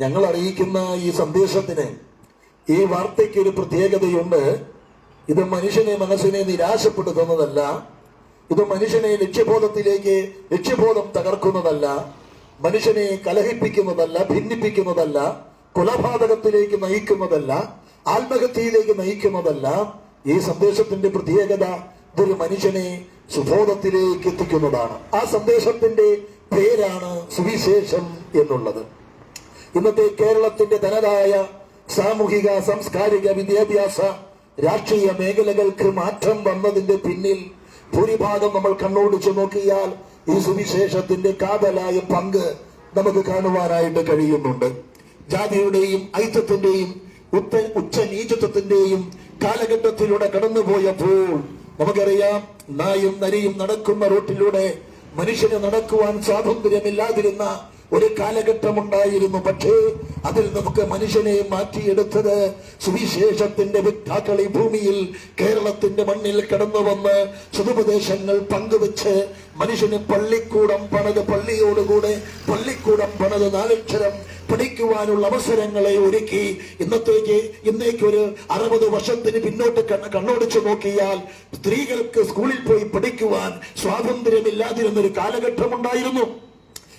ഞങ്ങൾ അറിയിക്കുന്ന ഈ സന്ദേശത്തിന് ഈ വാർത്തയ്ക്ക് ഒരു പ്രത്യേകതയുണ്ട്. ഇത് മനുഷ്യനെ മനസ്സിനെ നിരാശപ്പെടുത്തുന്നതല്ല. ഇത് മനുഷ്യനെ ലക്ഷ്യബോധത്തിലേക്ക് ലക്ഷ്യബോധം തകർക്കുന്നതല്ല. മനുഷ്യനെ കലഹിപ്പിക്കുന്നതല്ല ഭിന്നിപ്പിക്കുന്നതല്ല. കൊലപാതകത്തിലേക്ക് നയിക്കുന്നതല്ല. ആത്മഹത്യയിലേക്ക് നയിക്കുന്നതല്ല. ഈ സന്ദേശത്തിന്റെ പ്രത്യേകത ഇതൊരു മനുഷ്യനെ സുബോധത്തിലേക്ക് എത്തിക്കുന്നതാണ്. ആ സന്ദേശത്തിന്റെ പേരാണ് സുവിശേഷം എന്നുള്ളത്. ഇന്നത്തെ കേരളത്തിന്റെ തനതായ സാമൂഹിക സാംസ്കാരിക വിദ്യാഭ്യാസ രാഷ്ട്രീയ മേഖലകൾക്ക് മാറ്റം വന്നതിന്റെ പിന്നിൽ ഭൂരിഭാഗം നമ്മൾ കണ്ണോടിച്ചു നോക്കിയാൽ ഈ സുവിശേഷത്തിന്റെ കാതലായ പങ്ക് നമുക്ക് കാണുവാനായിട്ട് കഴിയുന്നുണ്ട്. ജാതിയുടെയും ഐത്യത്തിന്റെയും ഉത്ത ഉച്ച നീചത്വത്തിന്റെയും കാലഘട്ടത്തിലൂടെ കടന്നുപോയപ്പോൾ നമുക്കറിയാം നായും നരിയും നടക്കുന്ന റോട്ടിലൂടെ മനുഷ്യന് നടക്കുവാൻ സ്വാതന്ത്ര്യമില്ലാതിരുന്ന ഒരു കാലഘട്ടമുണ്ടായിരുന്നു പക്ഷേ അതിൽ നമുക്ക് മനുഷ്യനെ മാറ്റിയെടുത്തത് സുവിശേഷത്തിന്റെ വിദ്യാക്കൾ ഈ ഭൂമിയിൽ കേരളത്തിന്റെ മണ്ണിൽ കടന്നു വന്ന് സുതുപദേശങ്ങൾ പങ്കുവെച്ച് മനുഷ്യന് പള്ളിക്കൂടം പണത് പള്ളിയോടുകൂടെ പള്ളിക്കൂടം പണത് നാലക്ഷരം പഠിക്കുവാനുള്ള അവസരങ്ങളെ ഒരുക്കി. ഇന്നത്തേക്ക് ഇന്നേക്ക് ഒരു അറുപത് വർഷത്തിന് പിന്നോട്ട് കണ്ണ് കണ്ണോടിച്ചു നോക്കിയാൽ സ്ത്രീകൾക്ക് സ്കൂളിൽ പോയി പഠിക്കുവാൻ സ്വാതന്ത്ര്യമില്ലാതിരുന്നൊരു കാലഘട്ടം കാലഘട്ടമുണ്ടായിരുന്നു.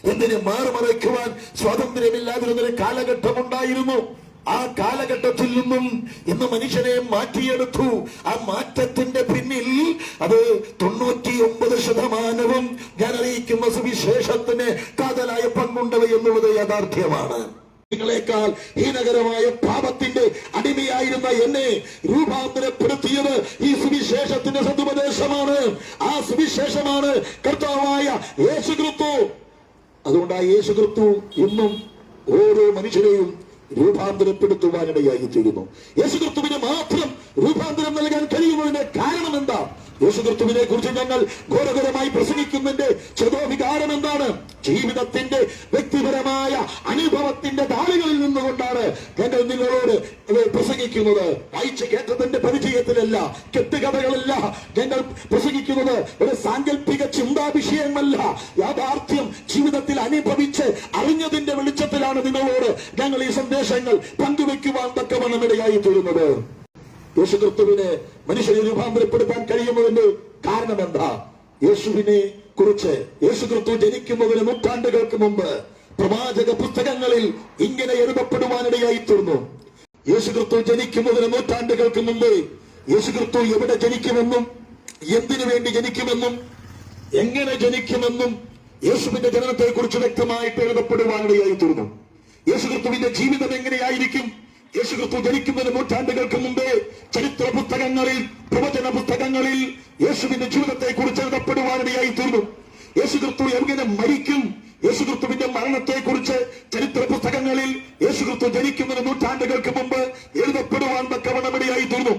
എന്തിന് മാറുമറയ്ക്കുവാൻ സ്വാതന്ത്ര്യമില്ലാതിരുന്ന ഒരു കാലഘട്ടമുണ്ടായിരുന്നു. ആ കാലഘട്ടത്തിൽ നിന്നും ഇന്ന് മനുഷ്യനെ മാറ്റിയെടുത്തു. ആ മാറ്റത്തിന്റെ പിന്നിൽ അത് തൊണ്ണൂറ്റി ഒമ്പത് ശതമാനവും ഞാൻ അറിയിക്കുന്ന സുവിശേഷത്തിന് കാതലായ പങ്കുണ്ടവ എന്നുള്ളത് യാഥാർത്ഥ്യമാണ്. ളേക്കാൾ ഹീനകരമായ പാപത്തിന്റെ അടിമയായിരുന്ന എന്നെ രൂപാന്തരപ്പെടുത്തിയത് ഈ സുവിശേഷത്തിന്റെ സതുപദേശമാണ്. ആ സുവിശേഷമാണ് കർത്താവായ യേശു ക്രിസ്തു അതുകൊണ്ട് ആ യേശു ക്രിസ്തു ഇന്നും ഓരോ മനുഷ്യരെയും രൂപാന്തരപ്പെടുത്തുവാനിടയായി തീരുന്നു. യേശു ക്രിസ്തുവിനെ മാത്രം രൂപാന്തരം നൽകാൻ കഴിയുന്നതിന്റെ കാരണം എന്താ? യേശുക്രിസ്തുവിനെ കുറിച്ച് ഞങ്ങൾ ഘോരഘോരമായി പ്രസംഗിക്കുന്നതിന്റെ ചെതോവികാരം എന്താണ്? ജീവിതത്തിന്റെ വ്യക്തിപരമായ അനുഭവത്തിന്റെ താളുകളിൽ നിന്നുകൊണ്ടാണ് ഞങ്ങൾ നിങ്ങളോട് പ്രസംഗിക്കുന്നത്. വായിച്ച കേട്ടതിന്റെ പരിചയത്തിലല്ല കെട്ടുകഥകളല്ല. ഞങ്ങൾ പ്രസംഗിക്കുന്നത് ഒരു സാങ്കല്പിക ചിന്താവിഷയമല്ല. യാഥാർത്ഥ്യം ജീവിതത്തിൽ അനുഭവിച്ച് അറിഞ്ഞതിന്റെ വെളിച്ചത്തിലാണ് നിങ്ങളോട് ഞങ്ങൾ ഈ സന്ദേശങ്ങൾ പങ്കുവെക്കുവാൻ തക്കവണ്ണം ഇടയായി തീരുന്നത് യേശുക്രിസ്തുവിനെ മനുഷ്യനെ രൂപാന്തരപ്പെടുത്താൻ കഴിയുന്നതിന്റെ കാരണം എന്താ യേശുവിനെ കുറിച്ച് യേശുക്രിസ്തു ജനിക്കുന്നതിന് നൂറ്റാണ്ടുകൾക്ക് മുമ്പ് പ്രവാചക പുസ്തകങ്ങളിൽ ഇങ്ങനെ എഴുതപ്പെടുവാനിടയായി തീർന്നു. യേശുക്രിസ്തു ജനിക്കുന്നതിന് നൂറ്റാണ്ടുകൾക്ക് മുമ്പ് യേശുക്രിസ്തു എവിടെ ജനിക്കുമെന്നും എന്തിനു വേണ്ടി ജനിക്കുമെന്നും എങ്ങനെ ജനിക്കുമെന്നും യേശുവിന്റെ ജനനത്തെ കുറിച്ച് വ്യക്തമായിട്ട് എഴുതപ്പെടുവാനിടയായി തീർന്നു. യേശുക്രിസ്തുവിന്റെ ജീവിതം എങ്ങനെയായിരിക്കും? യേശുക്രിസ്തു ജനിക്കുന്നതിന് നൂറ്റാണ്ടുകൾക്ക് മുമ്പേ ചരിത്ര പുസ്തകങ്ങളിൽ പ്രവചന പുസ്തകങ്ങളിൽ യേശുവിന്റെ ജീവിതത്തെ കുറിച്ച് എഴുതപ്പെടുവാനിടയായി തീർന്നു. യേശുക്രിസ്തു എങ്ങനെ മരിക്കും? യേശുക്രിസ്തുവിന്റെ മരണത്തെ കുറിച്ച് ചരിത്ര പുസ്തകങ്ങളിൽ യേശുക്രിസ്തു ജനിക്കുന്നതിന് നൂറ്റാണ്ടുകൾക്ക് മുമ്പ് എഴുതപ്പെടുവാൻ തക്കവണമിടയായി തീർന്നു.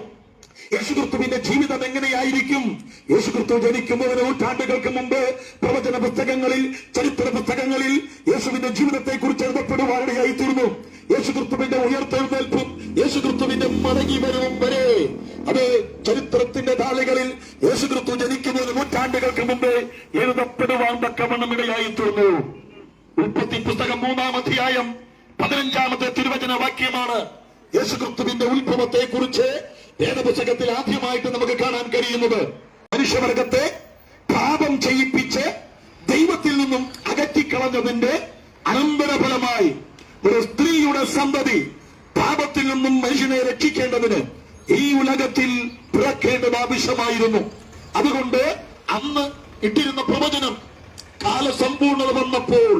യേശുക്രിസ്തുവിന്റെ ജീവിതം എങ്ങനെയായിരിക്കും? യേശുക്രിസ്തു ജനിക്കുന്നതിന് നൂറ്റാണ്ടുകൾക്ക് മുമ്പ് പ്രവചന പുസ്തകങ്ങളിൽ ചരിത്ര പുസ്തകങ്ങളിൽ യേശുവിന്റെ ജീവിതത്തെ കുറിച്ച് എഴുതപ്പെടുവാനിടയായി തീർന്നു. യേശുക്രിസ്തുവിന്റെ ഉയർത്തെഴുന്നേൽപ്പും യേശുക്രിസ്തുവിന്റെ മടങ്ങി വരവും വരെ. അത് ചരിത്രത്തിന്റെ താളുകളിൽ യേശുക്രിസ്തു ജനിക്കുന്നതിന് നൂറ്റാണ്ടുകൾക്ക് മുമ്പേ എഴുതപ്പെടുവാൻ തക്കവണ്ണം ഇടയായി തീർന്നു ഉൽപ്പത്തി പുസ്തകം മൂന്നാം അധ്യായം പതിനഞ്ചാമത്തെ തിരുവചന വാക്യമാണ് യേശുക്രിസ്തുവിന്റെ ഉത്ഭവത്തെ കുറിച്ച് വേദപുസ്തകത്തിൽ ആദ്യമായിട്ട് നമുക്ക് കാണാൻ കഴിയുന്നത്. മനുഷ്യവർഗത്തെ പാപം ചെയ്യിപ്പിച്ച് ദൈവത്തിൽ നിന്നും അകറ്റിക്കളഞ്ഞതിന്റെ അനന്തരഫലമായി ഒരു സ്ത്രീയുടെ സന്തതി പാപത്തിൽ നിന്നും മനുഷ്യനെ രക്ഷിക്കേണ്ടതിന് ഈ ഉലകത്തിൽ പിറക്കേണ്ടത് ആവശ്യമായിരുന്നു. അതുകൊണ്ട് അന്ന് ഇട്ടിരുന്ന പ്രവചനം കാലസമ്പൂർണത വന്നപ്പോൾ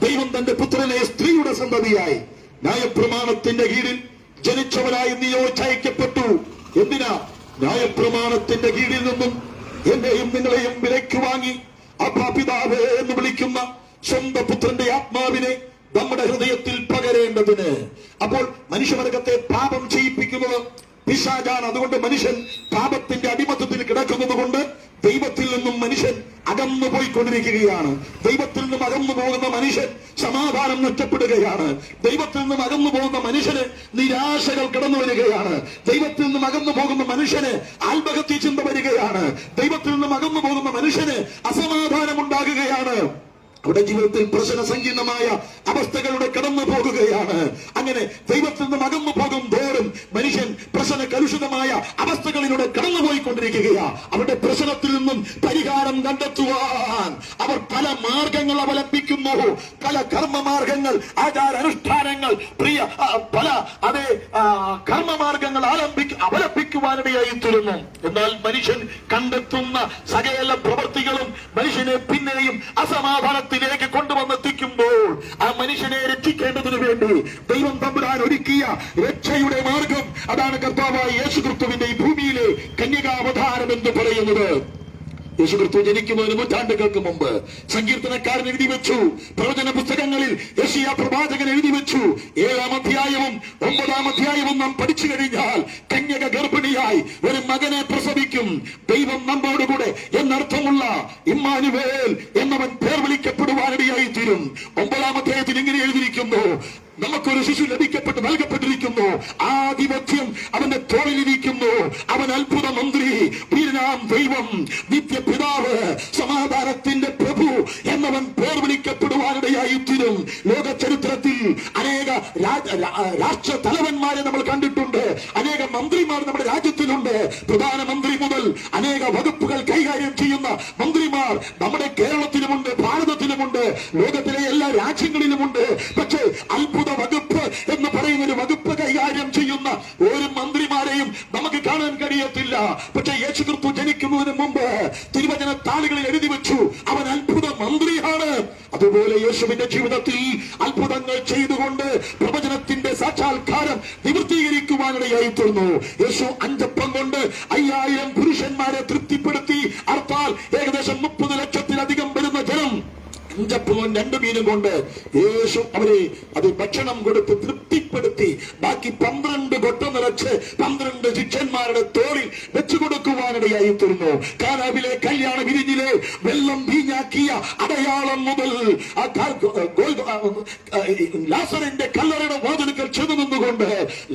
ദൈവം തന്റെ പുത്രനെ സ്ത്രീയുടെ സന്തതിയായി ന്യായപ്രമാണത്തിന്റെ കീഴിൽ ജനിച്ചവരായി നിയോഗിച്ചയക്കപ്പെട്ടു എന്തിനാ? ന്യായപ്രമാണത്തിന്റെ കീഴിൽ നിന്നും എന്നെയും നിങ്ങളെയും വിലയ്ക്ക് വാങ്ങി അപ്പാ പിതാവേ എന്ന് വിളിക്കുന്ന സ്വന്തം പുത്രന്റെ ആത്മാവിനെ നമ്മുടെ ഹൃദയത്തിൽ പകരേണ്ടതിന്. അപ്പോൾ മനുഷ്യവർഗത്തെ പാപം ചെയ്യിപ്പിക്കുന്നത് പിശാചാണ്. അതുകൊണ്ട് മനുഷ്യൻ പാപത്തിന്റെ അടിമത്തത്തിൽ കിടക്കുന്നത് കൊണ്ട് ദൈവത്തിൽ നിന്നും മനുഷ്യൻ അകന്നു പോയിക്കൊണ്ടിരിക്കുകയാണ്. ദൈവത്തിൽ നിന്നും അകന്നു പോകുന്ന മനുഷ്യൻ സമാധാനം നഷ്ടപ്പെടുകയാണ്. ദൈവത്തിൽ നിന്നും അകന്നു പോകുന്ന മനുഷ്യന് നിരാശകൾ കടന്നു വരികയാണ്. ദൈവത്തിൽ നിന്നും അകന്നു പോകുന്ന മനുഷ്യന് ആത്മഹത്യ ചിന്ത വരികയാണ്. ദൈവത്തിൽ നിന്നും അകന്നു പോകുന്ന മനുഷ്യന് അസമാധാനം ഉണ്ടാകുകയാണ്. അവിടെ ജീവിതത്തിൽ പ്രശ്ന സങ്കീർണമായ അവസ്ഥകളുടെ കടന്നു പോകുകയാണ്. അങ്ങനെ ദൈവത്തിൽ നിന്നും അകന്നു പോകും തോറും മനുഷ്യൻ പ്രശ്ന കലുഷിതമായ അവസ്ഥകളിലൂടെ കടന്നു പോയിക്കൊണ്ടിരിക്കുകയാണ് അവരുടെ പ്രശ്നത്തിൽ നിന്നും പരിഹാരം കണ്ടെത്തുവാൻ അവർ പല മാർഗങ്ങൾ അവലംബിക്കുന്നു. പല കർമ്മമാർഗങ്ങൾ ആചാരാനുഷ്ഠാനങ്ങൾ പ്രിയ പല അതേ കർമ്മമാർഗങ്ങൾ ആലംബി അവലംബിക്കുവാനിടയായി തീരുന്നു എന്നാൽ മനുഷ്യൻ കണ്ടെത്തുന്ന സകല പ്രവൃത്തികളും മനുഷ്യനെ അസമാധാനത്തിലേക്ക് കൊണ്ടുവന്നെത്തിക്കുമ്പോൾ ആ മനുഷ്യനെ രക്ഷിക്കേണ്ടതിന് വേണ്ടി ദൈവം തമ്പുരാൻ ഒരുക്കിയ രക്ഷയുടെ മാർഗം അതാണ് കർത്താവായ യേശു ക്രിസ്തുവിന്റെ ഈ ഭൂമിയിലെ കന്യകാവതാരം എന്ന് പറയുന്നത്. യേശു ക്രിസ്തു ജനിക്കുന്നതിന് നൂറ്റാണ്ടുകൾക്ക് മുമ്പ് സങ്കീർത്തനക്കാരൻ എഴുതി വെച്ചു. പ്രവചന പുസ്തകങ്ങളിൽ യശിയ പ്രവാചകൻ എഴുതി വെച്ചു. ഏഴാം അധ്യായവും ഒമ്പതാം അധ്യായവും നാം പഠിച്ചു കഴിഞ്ഞാൽ കന്യക ഗർഭിണിയായി ഒരു മകനെ പ്രസവിക്കും. ദൈവം നമ്മോടുകൂടെ എന്നർത്ഥമുള്ള ഇമ്മാനുവേൽ എന്നവൻ പേർ വിളിക്കപ്പെടുവാനിടയായി തീരും ഒമ്പതാം അധ്യായത്തിൽ ഇങ്ങനെ എഴുതിയിരിക്കുന്നു നമുക്കൊരു ശിശു ലഭിക്കപ്പെട്ട് നൽകപ്പെട്ടിരിക്കുന്നു. ആധിപത്യം അവന്റെ തോളിലിരിക്കുന്നു. അവൻ അത്ഭുത മന്ത്രി വീരനാം ദൈവം നിത്യപിതാവ് സമാധാനത്തിന്റെ പ്രഭു എന്നവൻ പേർ വിളിക്കപ്പെടുവാനിടയായി തീരും ലോക ചരിത്രത്തിൽ അനേക രാഷ്ട്ര തലവന്മാരെ നമ്മൾ കണ്ടിട്ടുണ്ട്. അനേക മന്ത്രിമാർ നമ്മുടെ രാജ്യത്തിലുണ്ട്. പ്രധാനമന്ത്രി മുതൽ അനേക വകുപ്പുകൾ കൈകാര്യം ചെയ്യുന്ന മന്ത്രിമാർ നമ്മുടെ കേരളത്തിലുമുണ്ട് ഭാരതത്തിലുമുണ്ട് ലോകത്തിലെ എല്ലാ രാജ്യങ്ങളിലുമുണ്ട്. പക്ഷേ അത്ഭുത വകുപ്പ് എന്ന് പറയുന്ന ഒരു വകുപ്പ് കൈകാര്യം ചെയ്യുന്ന ഒരു മന്ത്രിമാരെയും നമുക്ക് കാണാൻ കഴിയത്തില്ല. പക്ഷെ യേശു ക്രിസ്തു ജനിക്കുന്നതിന് മുമ്പ് തിരുവചന താളുകളിൽ എഴുതി വെച്ചു. അവൻ അത്ഭുത മന്ത്രിയാണ്. അതുപോലെ യേശുവിന്റെ ജീവിതത്തിൽ അത്ഭുതങ്ങൾ ചെയ്തുകൊണ്ട് പ്രവചനത്തിന്റെ സാക്ഷാത്കാരം നിവൃത്തീകരിക്കുവാനിടയായി തീർന്നു യേശു അഞ്ചപ്പം കൊണ്ട് അയ്യായിരം പുരുഷന്മാരെ തൃപ്തിപ്പെടുത്തി. അർത്ഥാൽ ഏകദേശം അഞ്ചപ്പവും രണ്ടു മീനും കൊണ്ട് യേശു അവരെ അത് ഭക്ഷണം കൊടുത്ത് തൃപ്തിപ്പെടുത്തി. ബാക്കി പന്ത്രണ്ട് കൊട്ട നിറച്ച് പന്ത്രണ്ട് ശിക്ഷന്മാരുടെ തോളിൽ വെച്ചു കൊടുക്കുവാനിടയായി തീർന്നു. കാനാവിലെ കല്യാണ വിരിഞ്ഞിലെ വെള്ളം വീഞ്ഞാക്കിയ അടയാളം മുതൽ ലാസറിന്റെ കല്ലറയുടെ വാതിലുകൾ ചെന്നു നിന്നുകൊണ്ട്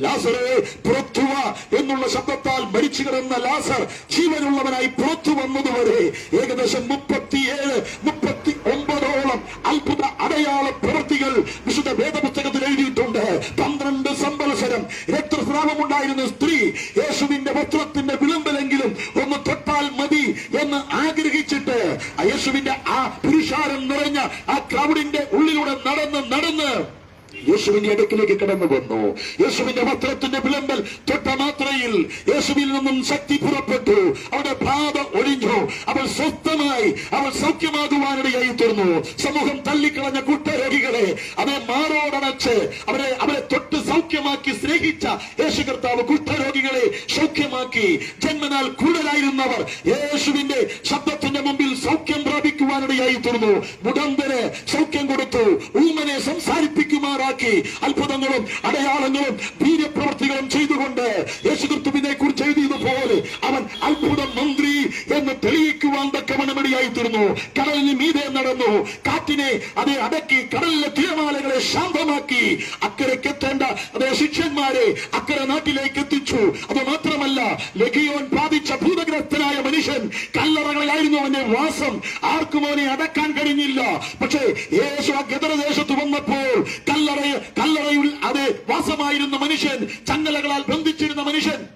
ലാസറെ പുറത്തുവ എന്നുള്ള ശബ്ദത്താൽ മരിച്ചു കിടന്ന ലാസർ ജീവനുള്ളവനായി പുറത്തു വന്നതുവരെ ഏകദേശം മുപ്പത്തിയേഴ് മുപ്പത്തി ഒമ്പതോളം അത്ഭുത അടയാള പ്രവൃത്തികൾ വിശുദ്ധ വേദപുസ്തകത്തിൽ എഴുതിയിട്ടുണ്ട്. പന്ത്രണ്ട് സംവത്സരം രക്തസ്രാവമുണ്ടായിരുന്ന സ്ത്രീ യേശുവിന്റെ വസ്ത്രത്തിന്റെ വിളമ്പലെങ്കിലും ഒന്ന് തൊട്ടാൽ മതി എന്ന് ആഗ്രഹിച്ചിട്ട് യേശുവിന്റെ ആ പുരുഷാരം നിറഞ്ഞ ആ ക്രൗഡിന്റെ ഉള്ളിലൂടെ നടന്ന് നടന്ന് യേശുവിന്റെ അടുക്കിലേക്ക് കടന്നു വന്നു. യേശുവിന്റെ വസ്ത്രത്തിന്റെ വിളമ്പൽ തൊട്ട മാത്രയിൽ യേശുവിൽ നിന്നും ശക്തി പുറപ്പെട്ടു അവിടെ ബാധ ഒഴിഞ്ഞു അവൾ അവൾ സൗഖ്യമാകുവാനിടയായി തീർന്നു സമൂഹം തള്ളിക്കളഞ്ഞ കുട്ടരോഗികളെ അവരെ മാറോടണച്ച് അവരെ അവരെ തൊട്ട് സൗഖ്യമാക്കി സ്നേഹിച്ച യേശു കർത്താവ് കുഷ്ഠരോഗികളെ സൗഖ്യമാക്കി. ജന്മനാൽ കൂടുതലായിരുന്നവർ യേശുവിന്റെ ശബ്ദത്തിന്റെ മുമ്പിൽ സൗഖ്യം പ്രാപിക്കുവാനിടയായി തീർന്നു മുടന്തന് സൗഖ്യം കൊടുത്തു. ഊമനെ സംസാരിപ്പിക്കുമാറാക്കി. അത്ഭുതങ്ങളും അടയാളങ്ങളും വീര്യപ്രവർത്തികളും ചെയ്തുകൊണ്ട് യേശുക്രിസ്തുവിനെ കുറിച്ച് തീർന്നു കടലിന് മീതെ നടന്നു. കാറ്റിനെ അത് അടക്കി കടലിലെ തിരമാലകളെ ശാന്തമാക്കി. അക്കരയ്ക്ക് എത്തേണ്ട അതേ ശിഷ്യന്മാരെ അക്കരെ നാട്ടിലേക്ക് എത്തിച്ചു. അത് മാത്രമല്ല ലഘിയോൻ ബാധിച്ച ഭൂതഗ്രസ്തനായ മനുഷ്യൻ കല്ലറകളിലായിരുന്നു അവന്റെ വാസം. ആർക്കും അവനെ അടക്കാൻ കഴിഞ്ഞില്ല. പക്ഷേ യേശു ആ ഗദരദേശത്ത് വന്നപ്പോൾ കല്ലറ കല്ലറയിൽ അത് വാസമായിരുന്ന മനുഷ്യൻ ചങ്ങലകളാൽ ബന്ധിച്ചിരുന്ന മനുഷ്യൻ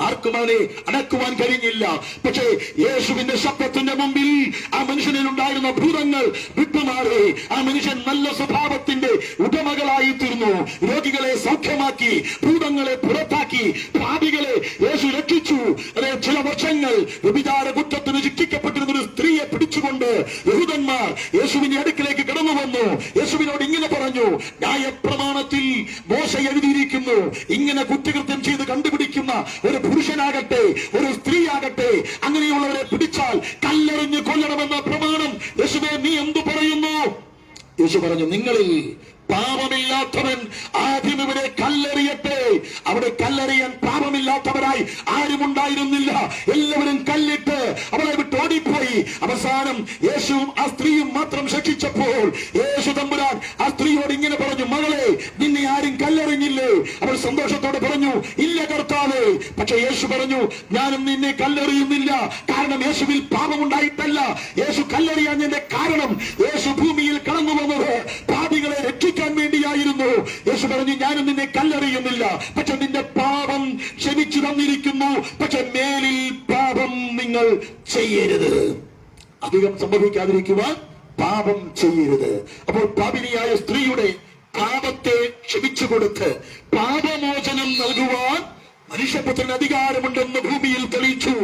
ആർക്കും അവനെ അടക്കുവാൻ കഴിഞ്ഞില്ല. പക്ഷേ യേശുവിന്റെ ശബ്ദത്തിന്റെ മുമ്പിൽ ആ മനുഷ്യനിൽ ഉണ്ടായിരുന്ന ഭൂതങ്ങൾ വിട്ടുമാറി. ആ മനുഷ്യൻ നല്ല സ്വഭാവത്തിന്റെ ഉടമകളായി തീർന്നു രോഗികളെ സൗഖ്യമാക്കി ഭൂതങ്ങളെ പുറത്താക്കി പാപികളെ യേശു രക്ഷിച്ചു. അതെ ചില വർഷങ്ങൾ വ്യഭിചാര കുറ്റത്തിന് ശിക്ഷിക്കപ്പെട്ടിരുന്ന ഒരു സ്ത്രീയെ പിടിച്ചുകൊണ്ട് യഹൂദന്മാർ യേശുവിന്റെ അടുക്കിലേക്ക് കടന്നു വന്നു. യേശുവിനോട് ഇങ്ങനെ പറഞ്ഞു ന്യായപ്രമാണത്തിൽ മോശ എഴുതിയിരിക്കുന്നു. ഇങ്ങനെ കുറ്റകൃത്യം ചെയ്ത് കണ്ടുപിടിക്കുന്ന ഒരു പുരുഷനാകട്ടെ ഒരു സ്ത്രീയാകട്ടെ അങ്ങനെയുള്ളവരെ പിടിച്ചാൽ കല്ലെറിഞ്ഞ് കൊല്ലണമെന്ന പ്രമാണം. യേശുവേ നീ എന്തു പറയുന്നു? യേശു പറഞ്ഞു നിങ്ങളിൽ പാപമില്ലാത്തവൻ ആദ്യം ഇവിടെ കല്ലെറിയട്ടെ. അവിടെ കല്ലെറിയാൻ പാപമില്ലാത്തവരായി ആരും ഉണ്ടായിരുന്നില്ല. എല്ലാവരും കല്ലിട്ട് അവരെ വിട്ട് ഓടിപ്പോയി. അവസാനം യേശുവും ആ സ്ത്രീയും മാത്രം ശിക്ഷിച്ചപ്പോൾ യേശു തമ്പുരാൻ ആ സ്ത്രീയോട് ഇങ്ങനെ പറഞ്ഞു മകളെ നിന്നെ ആരും കല്ലെറിഞ്ഞില്ലേ? അവൾ സന്തോഷത്തോടെ പറഞ്ഞു ഇല്ല കർത്താവേ. പക്ഷെ യേശു പറഞ്ഞു ഞാനും നിന്നെ കല്ലെറിയുന്നില്ല. കാരണം യേശുവിൽ പാപമുണ്ടായിട്ടല്ല. യേശു കല്ലെറിയാഞ്ഞതിന്റെ കാരണം യേശു ഭൂമിയിൽ കടന്നു വന്നത് പാപികളെ രക്ഷിക്കാൻ വേണ്ടിയായിരുന്നു. യേശു പറഞ്ഞു ഞാനും നിന്നെ കല്ലെറിയുന്നില്ല. പക്ഷെ നിന്റെ പാപം ക്ഷമിച്ചു തന്നിരിക്കുന്നു. പക്ഷെ മേലിൽ പാപം നിങ്ങൾ ചെയ്യരുത്. അധികം സംഭവിക്കാതിരിക്കുവാൻ പാപം ചെയ്യരുത്. അപ്പോൾ പാപിനിയായ സ്ത്രീയുടെ പാപത്തെ ക്ഷമിച്ചു കൊടുത്ത് പാപമോചനം നൽകുവാൻ മനുഷ്യപുത്രന് അധികാരമുണ്ടെന്ന് ഭൂമിയിൽ തെളിയിച്ചു.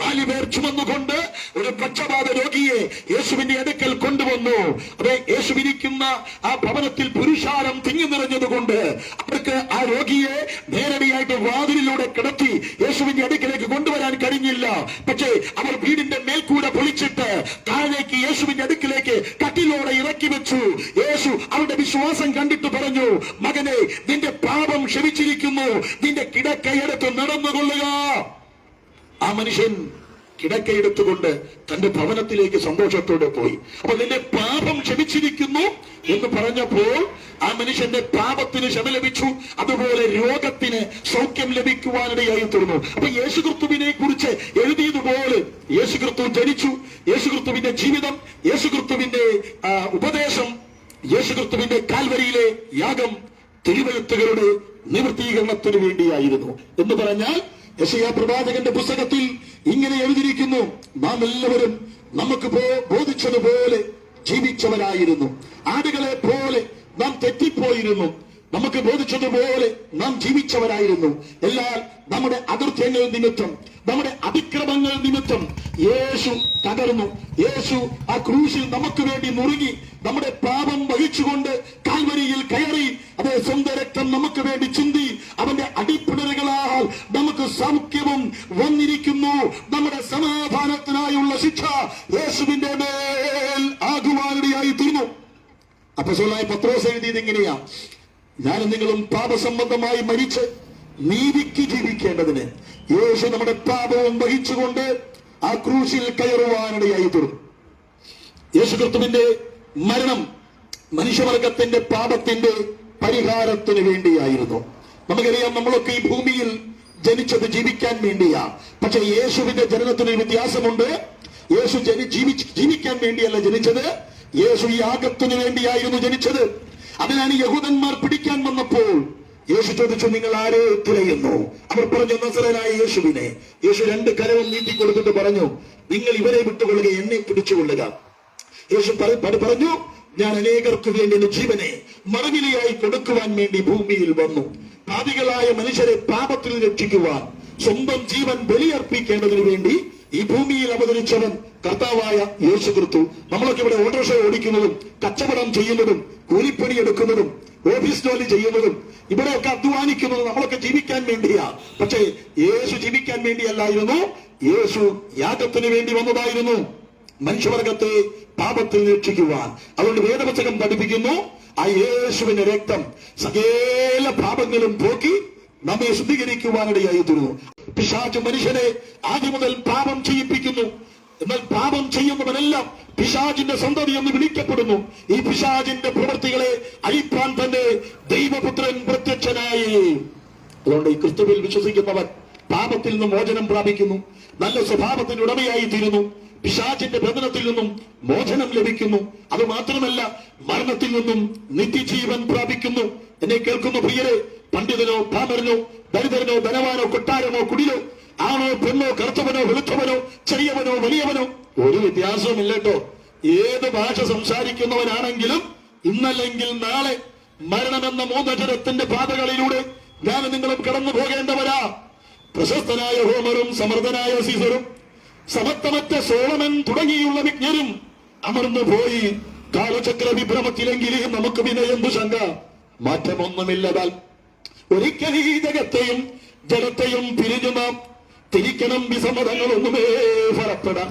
നാലുപേർ ചുമന്നുകൊണ്ട് ഒരു പക്ഷപാത രോഗിയെ യേശുവിന്റെ അടുക്കൽ കൊണ്ടുവന്നു. അതെ യേശുവിരിക്കുന്ന ആ ഭവനത്തിൽ പുരുഷാരം തിങ്ങി നിറഞ്ഞതുകൊണ്ട് അവർക്ക് ആ രോഗിയെ നേരടിയായിട്ട് വാതിലിലൂടെ കിടത്തി യേശുവിന്റെ അടുക്കലേക്ക് കൊണ്ടുവരാൻ കഴിഞ്ഞില്ല. പക്ഷേ അവർ വീടിന്റെ മേൽക്കൂടെ പൊളിച്ചിട്ട് താഴേക്ക് യേശുവിന്റെ അടുക്കിലേക്ക് കട്ടിലോടെ ഇറക്കി വെച്ചു. യേശു അവരുടെ വിശ്വാസം കണ്ടിട്ട് പറഞ്ഞു മകനെ നിന്റെ പാപം ക്ഷമിച്ചിരിക്കുന്നു. നിന്റെ കിടക്കയെടുത്ത് നടന്നുകൊള്ളുക. ആ മനുഷ്യൻ കിടക്കയെടുത്തുകൊണ്ട് തന്റെ ഭവനത്തിലേക്ക് സന്തോഷത്തോടെ പോയി. അപ്പൊ നിന്റെ പാപം ക്ഷമിച്ചിരിക്കുന്നു എന്ന് പറഞ്ഞപ്പോൾ ആ മനുഷ്യന്റെ പാപത്തിന് ക്ഷമ ലഭിച്ചു. അതുപോലെ രോഗത്തിന് സൗഖ്യം ലഭിക്കുവാനിടയായി തീർന്നു. അപ്പൊ യേശുക്രിസ്തുവിനെ കുറിച്ച് എഴുതിയതുപോലെ യേശുക്രിസ്തു ജനിച്ചു. യേശുക്രിസ്തുവിന്റെ ജീവിതം യേശുക്രിസ്തുവിന്റെ ഉപദേശം യേശുക്രിസ്തുവിന്റെ കാൽവരിയിലെ യാഗം തിരുവഴുത്തുകളുടെ നിവൃത്തീകരണത്തിന് വേണ്ടിയായിരുന്നു എന്ന് പറഞ്ഞാൽ യശയാ പ്രവാചകന്റെ പുസ്തകത്തിൽ ഇങ്ങനെ എഴുതിയിരിക്കുന്നു നാം എല്ലാവരും നമുക്ക് ബോധിച്ചതുപോലെ ജീവിച്ചവരായിരുന്നു. ആടുകളെ പോലെ നാം തെറ്റിപ്പോയിരുന്നു. നമുക്ക് ബോധിച്ചതുപോലെ നാം ജീവിച്ചവരായിരുന്നു. എന്നാൽ നമ്മുടെ അതിർത്ഥ്യങ്ങൾ നിമിത്തം നമ്മുടെ അതിക്രമങ്ങൾ നിമിത്തം യേശു തകർന്നു. യേശു ആ ക്രൂശിൽ നമുക്ക് വേണ്ടി നുറുങ്ങി നമ്മുടെ പാപം വഹിച്ചുകൊണ്ട് കാൽവരിയിൽ കയറി അതേ സ്വന്തം രക്തം നമുക്ക് വേണ്ടി ചിന്തി അവന്റെ അടിപ്പിടലുകളാൽ നമുക്ക് സൗഖ്യവും വന്നിരിക്കുന്നു. നമ്മുടെ സമാധാനത്തിനായുള്ള ശിക്ഷ യേശുവിന്റെ മേൽ ആകുവാനിടയായി തീർന്നു. അപ്പൊ സ്വലായി പത്രോസ് എഴുതിയത് എങ്ങനെയാ ഞാനും നിങ്ങളും പാപസംബന്ധമായി മരിച്ച് നീതിക്ക് ജീവിക്കേണ്ടതിന് യേശു നമ്മുടെ പാപവും വഹിച്ചുകൊണ്ട് ആ ക്രൂശിൽ കയറുവാനിടയായി തീർന്നു യേശു ക്രിസ്തുവിന്റെ മരണം മനുഷ്യവർഗത്തിന്റെ പാപത്തിന്റെ പരിഹാരത്തിന് വേണ്ടിയായിരുന്നു. നമുക്കറിയാം നമ്മളൊക്കെ ഈ ഭൂമിയിൽ ജനിച്ചത് ജീവിക്കാൻ വേണ്ടിയാ. പക്ഷെ യേശുവിന്റെ ജനനത്തിന് ഒരു വ്യത്യാസമുണ്ട്. യേശു ജനി ജീവിക്കാൻ വേണ്ടിയല്ല ജനിച്ചത്. യേശു യാഗത്തിന് വേണ്ടിയായിരുന്നു ജനിച്ചത്. അതിനാണ് യഹൂദന്മാർ പിടിക്കാൻ വന്നപ്പോൾ യേശു ചോദിച്ചു നിങ്ങൾ ആരെ തിരയുന്നു? അവർ പറഞ്ഞു നസറനായ യേശുവിനെ. യേശു രണ്ട് കരവും നീട്ടി കൊടുത്തിട്ട് പറഞ്ഞു നിങ്ങൾ ഇവരെ വിട്ടുകൊള്ളുക എന്നെ പിടിച്ചുകൊള്ളുക. യേശു പറ- പറ- പറഞ്ഞു ഞാൻ അനേകർക്ക് വേണ്ടി എന്റെ ജീവനെ മറുവിലയായി കൊടുക്കുവാൻ വേണ്ടി ഭൂമിയിൽ വന്നു. പാപികളായ മനുഷ്യരെ പാപത്തിൽ രക്ഷിക്കുവാൻ സ്വന്തം ജീവൻ ബലിയർപ്പിക്കേണ്ടതിനു വേണ്ടി ഈ ഭൂമിയിൽ അവതരിച്ചവൻ കർത്താവായ യേശു ക്രിസ്തു നമ്മളൊക്കെ ഇവിടെ ഓട്ടോറിക്ഷ ഓടിക്കുന്നതും കച്ചവടം ചെയ്യുന്നതും കൂലിപ്പണി എടുക്കുന്നതും ഓഫീസ് ജോലി ചെയ്യുന്നതും ഇവിടെയൊക്കെ അധ്വാനിക്കുന്നതും നമ്മളൊക്കെ ജീവിക്കാൻ വേണ്ടിയാ. പക്ഷേ യേശു ജീവിക്കാൻ വേണ്ടിയല്ലായിരുന്നു യേശു യാഗത്തിന് വേണ്ടി വന്നതായിരുന്നു. മനുഷ്യവർഗത്തെ പാപത്തിൽ രക്ഷിക്കുവാൻ. അതുകൊണ്ട് വേദപുസ്തകം പഠിപ്പിക്കുന്നു ആ യേശുവിന്റെ രക്തം സകല പാപങ്ങളും പോക്കി നമ്മെ ശുദ്ധീകരിക്കുവാനിടയായി തീർന്നു പിശാച് മനുഷ്യനെ ആദ്യം മുതൽ പാപം ചെയ്യിപ്പിക്കുന്നു. എന്നാൽ പാപം ചെയ്യുന്നവനെല്ലാം പിശാജിന്റെ സന്തതി എന്ന് വിളിക്കപ്പെടുന്നു. ഈ പിശാജിന്റെ പ്രവൃത്തികളെ അഴിപ്പാൻ തന്നെ ദൈവപുത്രൻ പ്രത്യക്ഷനായി. അതുകൊണ്ട് ഈ ക്രിസ്തുവിൽ വിശ്വസിക്കുന്നവൻ പാപത്തിൽ നിന്നും മോചനം പ്രാപിക്കുന്നു. നല്ല സ്വഭാവത്തിന് ഉടമയായി തീരുന്നു. പിശാചിന്റെ ബന്ധനത്തിൽ നിന്നും മോചനം ലഭിക്കുന്നു. അത് മാത്രമല്ല മരണത്തിൽ നിന്നും നിത്യജീവൻ പ്രാപിക്കുന്നു. എന്നെ കേൾക്കുന്നു പ്രിയരെ പണ്ഡിതനോ പാമരനോ ദരിദ്രനോ ധനവാനോ കൊട്ടാരമോ കുടിലോ ആണോ പെണ്ണോ കറുത്തവനോ വെളുത്തവനോ ചെറിയവനോ വലിയവനോ? ഒരു വ്യത്യാസവും ഇല്ലട്ടോ ഏത് ഭാഷ സംസാരിക്കുന്നവനാണെങ്കിലും ഇന്നല്ലെങ്കിൽ നാളെ മരണമെന്ന മൂന്നക്ഷരത്തിന്റെ പാതകളിലൂടെ ഞാൻ നിങ്ങളും കടന്നു പോകേണ്ടവരാ. പ്രശസ്തനായ ഹോമറും സമർത്ഥനായ സീസറും സമത്വമറ്റ സോളമൻ തുടങ്ങിയുള്ള വിജ്ഞരും അമർന്നു പോയി. കാലചക്ര വിഭ്രമത്തിലെങ്കിലും നമുക്ക് പിന്നെ എന്തു ശങ്ക? മാറ്റമൊന്നുമില്ലതാൽ ഒരിക്കൽ ഈ ജഗത്തെയും ജലത്തെയും പിരിഞ്ഞു നാം തിരിക്കണം വിസമ്മതങ്ങളൊന്നുമേ ഫലപ്പെടാം.